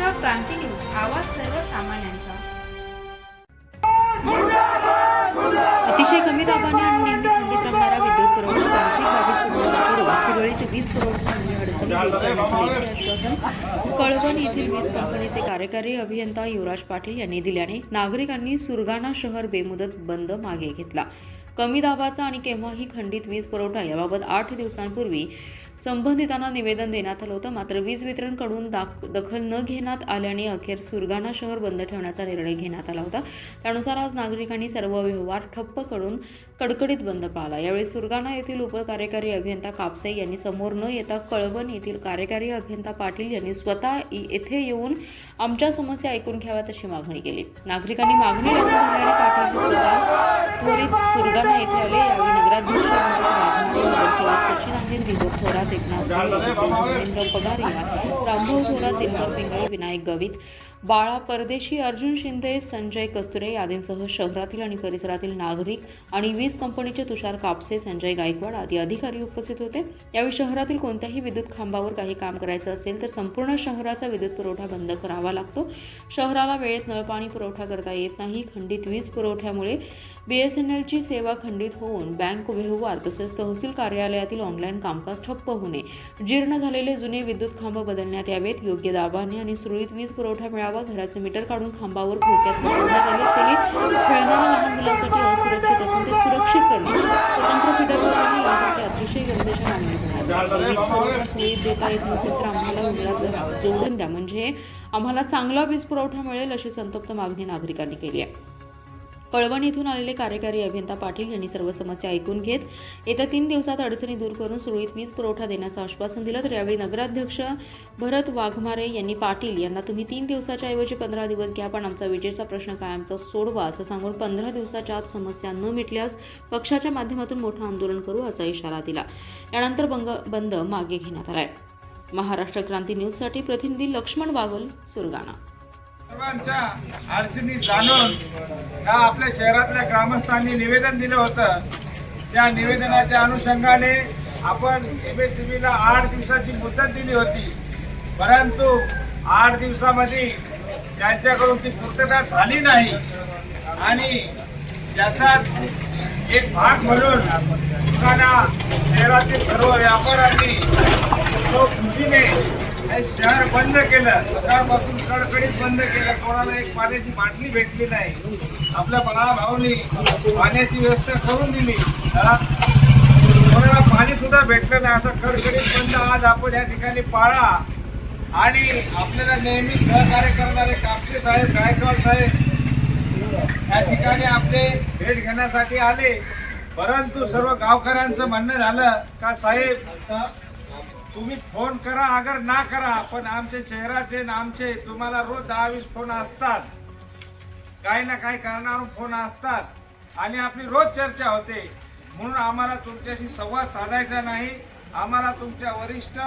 Maharashtra Kranti news आवाज सर्वसामान्यांचा. अतिशय कमी दाबाने आणि नेहमी खंडित राहणारा विद्युत पुरवठा तांत्रिक बाबीत सुधारणा करून सुरळीत वीज पुरवठा आणि अडचणी दूर करण्याचं लेखी आश्वासन कळवण येथील वीज कंपनीचे कार्यकारी अभियंता युवराज पाटील यांनी दिल्याने नागरिकांनी सुरगाणा शहर बेमुदत बंद मागे घेतला. कमी दाबाचा आणि केव्हाही खंडित वीज पुरवठा याबाबत आठ दिवसांपूर्वी संबंधितांना निवेदन देण्यात आलं होतं. मात्र वीज वितरणकडून दाख दखल न घेण्यात आल्याने अखेर सुरगाणा शहर बंद ठेवण्याचा निर्णय घेण्यात आला होता. त्यानुसार आज नागरिकांनी सर्व व्यवहार ठप्प करून कडकडीत बंद पाळला. यावेळी सुरगाणा येथील उपकार्यकारी अभियंता कापसे यांनी समोर न येता कळवण येथील कार्यकारी अभियंता पाटील यांनी स्वतः येथे येऊन आमच्या समस्या ऐकून घ्याव्यात अशी मागणी केली. नागरिकांनी मागणी पाटील स्वतः દીધો થોડા તેજના બ્રાહ્મણ થોડા તેલકર પિંગળ વિનાયક ગવિત बाळा परदेशी अर्जुन शिंदे संजय कस्तुरे आदींसह शहरातील आणि परिसरातील नागरिक आणि वीज कंपनीचे तुषार कापसे संजय गायकवाड आदी अधिकारी उपस्थित होते. यावेळी शहरातील कोणत्याही विद्युत खांबावर काही काम करायचं असेल तर संपूर्ण शहराचा विद्युत पुरवठा बंद करावा लागतो. शहराला वेळेत नळपाणी पुरवठा करता येत नाही. खंडित वीज पुरवठ्यामुळे बी एस एन एलची सेवा खंडित होऊन बँक व्यवहार तसेच तहसील कार्यालयातील ऑनलाईन कामकाज ठप्प होणे जीर्ण झालेले जुने विद्युत खांब बदलण्यात यावेत. योग्य दाबाने आणि सुरळीत वीज पुरवठा मिळावा घराचे मीटर काढून खांबावर भोक्यात बसवण्यात आले. तरी खेळणाऱ्या लहान मुलांसाठी असुरक्षित असून ते सुरक्षित करणे स्वतंत्र फिटर बसवणे यासाठी अतिशय गरजेच्या मागणी करण्यात वीज पुरवठा सुरळीत देता येत नसेल तर आम्हाला उजळात जोडून द्या. म्हणजे आम्हाला चांगला वीज पुरवठा मिळेल अशी संतप्त मागणी नागरिकांनी केली आहे. कळवण येथून आलेले कार्यकारी अभियंता पाटील यांनी सर्व समस्या ऐकून घेत येत्या तीन दिवसात अडचणी दूर करून सुरळीत वीज पुरवठा देण्याचं आश्वासन दिलं. तर यावेळी नगराध्यक्ष भरत वाघमारे यांनी पाटील यांना तुम्ही तीन दिवसाच्या ऐवजी पंधरा दिवस घ्या पण आमचा विजेचा प्रश्न कायमचा सोडवा असं सांगून पंधरा दिवसाच्या आत समस्या न मिटल्यास पक्षाच्या माध्यमातून मोठं आंदोलन करू असा इशारा दिला. यानंतर बंग बंद मागे घेण्यात आलाय. महाराष्ट्र क्रांती न्यूजसाठी प्रतिनिधी लक्ष्मण बागल सुरगाणा. सर्वांच्या अडचणी जाणून या आपल्या शहरातल्या ग्रामस्थांनी निवेदन दिलं होतं. त्या निवेदनाच्या अनुषंगाने आपण एमएससीबीला आठ दिवसाची मुदत दिली होती. परंतु आठ दिवसामध्ये त्यांच्याकडून ती पूर्तता झाली नाही. आणि त्याचा एक भाग म्हणून दुकाना शहरातील सर्व व्यापाऱ्यांनी तो खुशीने शहर बंद केलं. सकाळपासून कडकडीत बंद केलं. कोणाला एक पाण्याची बाटली भेटली नाही. आपल्या बाळा भाऊनी पाण्याची व्यवस्था करून दिली. कोणाला पाणी सुद्धा भेटलं नाही. असं कडकडीत बंद आज आपण या ठिकाणी पाळा. आणि आपल्याला नेहमी सहकार्य करणारे कापसे साहेब गायकवाड साहेब या ठिकाणी आपले भेट घेण्यासाठी आले. परंतु सर्व गावकऱ्यांचं म्हणणं झालं का साहेब तुम्ही फोन करा अगर ना करा पण आमचे शहराचे ना आमचे तुम्हाला रोज दहा वीस फोन असतात. काही ना काही कारणावरून फोन असतात. आणि आपली रोज चर्चा होते. म्हणून आम्हाला तुमच्याशी संवाद साधायचा नाही. आम्हाला तुमच्या वरिष्ठ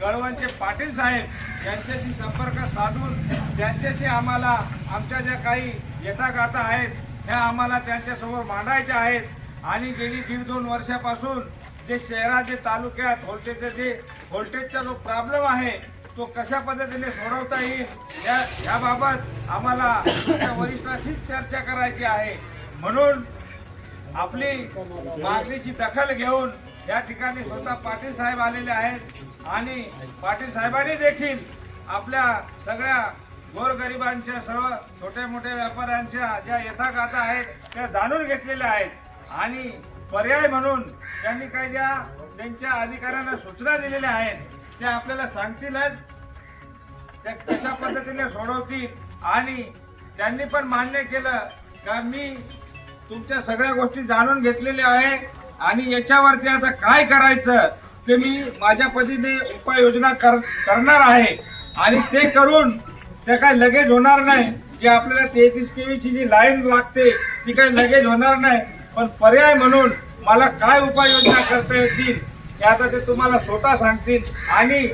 कळवणचे पाटील साहेब यांच्याशी संपर्क साधून त्यांच्याशी आम्हाला आमच्या ज्या काही यथागाथा आहेत ह्या आम्हाला त्यांच्यासमोर मांडायच्या आहेत. आणि गेली दीड दोन वर्षापासून जे शहराचे तालुक्यात व्होल्टेजचे जे व्होल्टेजचा जो प्रॉब्लेम आहे तो कशा पद्धतीने सोडवता येईल? या याबाबत आम्हाला वरिष्ठांशीच चर्चा करायची आहे. म्हणून आपली मागणीची दखल घेऊन या ठिकाणी स्वतः पाटील साहेब आलेले आहेत. आणि पाटील साहेबांनी देखील आपल्या सगळ्या गोरगरिबांच्या सर्व छोट्या मोठ्या व्यापाऱ्यांच्या ज्या यथागाथा आहेत त्या जाणून घेतलेल्या आहेत. आणि पर्याय म्हणून त्यांनी काही ज्या त्यांच्या अधिकाऱ्यांना सूचना दिलेल्या आहेत त्या आपल्याला सांगतीलच त्या कशा पद्धतीने सोडवतील आणि त्यांनी पण मान्य केलं का मी तुमच्या सगळ्या गोष्टी जाणून घेतलेल्या आहे आणि याच्यावरती आता काय करायचं ते मी माझ्या पतीने उपाययोजना कर करणार आहे. आणि ते करून ते काय लगेच होणार नाही. जे आपल्याला तेहतीस केवीची जी लाईन लागते ती काही लगेच होणार नाही. पण पर्याय म्हणून मला काय उपाययोजना करता येतील हे आता ते तुम्हाला स्वतः सांगतील. आणि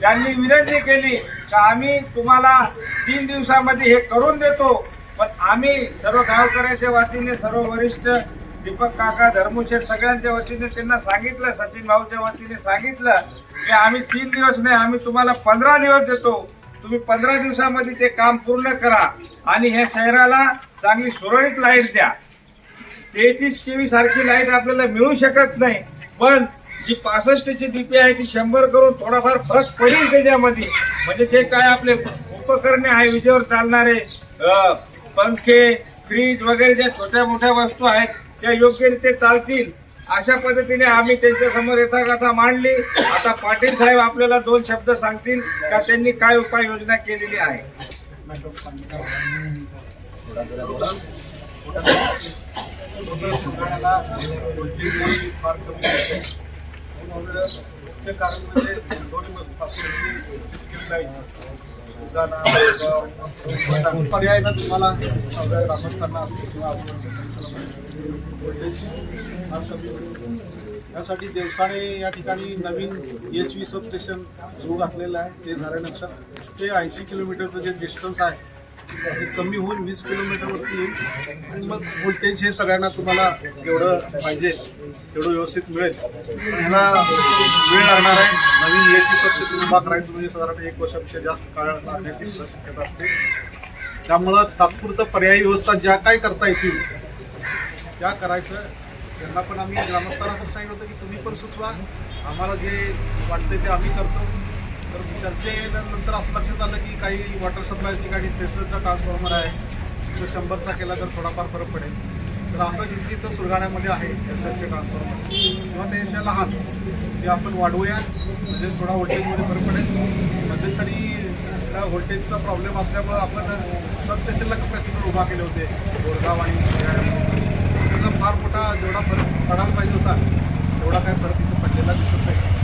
त्यांनी विनंती केली का आम्ही तुम्हाला तीन दिवसामध्ये हे करून देतो पण आम्ही सर्व गावकऱ्यांच्या वतीने सर्व वरिष्ठ दीपक काका धर्मशेठ सगळ्यांच्या वतीने त्यांना सांगितलं सचिन भाऊच्या वतीने सांगितलं की आम्ही तीन दिवस नाही आम्ही तुम्हाला पंधरा दिवस देतो. तुम्ही पंधरा दिवसामध्ये ते काम पूर्ण करा आणि ह्या शहराला चांगली सुरळीत लाइट द्या. तेहतीस केवी सारखी लाइट आपल्याला मिळू शकत नाही. पण जी पासष्टची डीपी आहे ती शंभर करून थोडाफार फरक पडेल त्याच्यामध्ये. म्हणजे ते काय आपले उपकरणे आहे विजेवर चालणारे पंखे फ्रीज वगैरे ज्या छोट्या मोठ्या वस्तू आहेत त्या योग्यरीत्या चालतील. अशा पद्धतीने आम्ही त्यांच्यासमोर यथाकथा मांडली. आता पाटील साहेब आपल्याला दोन शब्द सांगतील का? त्यांनी काय उपाययोजना केलेली आहे? मुख्य कारण म्हणजे दोन पर्याय ना तुम्हाला सगळ्या ग्रामस्थांना किंवा व्होल्टेज फार कमी यासाठी देवसाने या ठिकाणी नवीन एच व्ही सबस्टेशन सुरू घातलेलं आहे. ते झाल्यानंतर ते ऐंशी किलोमीटरचं जे डिस्टन्स आहे कमी होऊन वीस किलोमीटरवरती येईल. आणि मग व्होल्टेज हे सगळ्यांना तुम्हाला जेवढं पाहिजे तेवढं व्यवस्थित मिळेल. पण ह्याला वेळ लागणार आहे. नवीन याची सबस्टेशन उभा करायचं म्हणजे साधारण एक वर्षापेक्षा जास्त काळ लागण्याची सुद्धा शक्यता असते. त्यामुळं तात्पुरतं पर्यायी व्यवस्था ज्या काय करता येतील त्या करायचं. त्यांना पण आम्ही ग्रामस्थांना पण सांगितलं होतं की तुम्ही पण सुचवा. आम्हाला जे वाटतंय ते आम्ही करतो. तर चर्चेनंतर असं लक्षात आलं की काही वॉटर सप्लायची ठिकाणी तेसरचा ट्रान्सफॉर्मर आहे. तो शंभरचा केला तर थोडाफार फरक पडेल. तर असं जिथं जिथं सुरगाण्यामध्ये आहे तेसरचे ट्रान्सफॉर्मर किंवा त्याच्या लहान ते आपण वाढवूया. म्हणजे थोडा व्होल्टेजमध्ये फरक पडेल. म्हणजे मध्यंतरी त्या व्होल्टेजचा प्रॉब्लेम असल्यामुळं आपण सबस्टेशनला कपॅसिटर उभा केले होते. गोरगाव आणि सुरगाण्यामध्ये. त्याचा फार मोठा जेवढा फरक पडायला पाहिजे होता तेवढा काही फरक तिथं पडलेला दिसत नाही.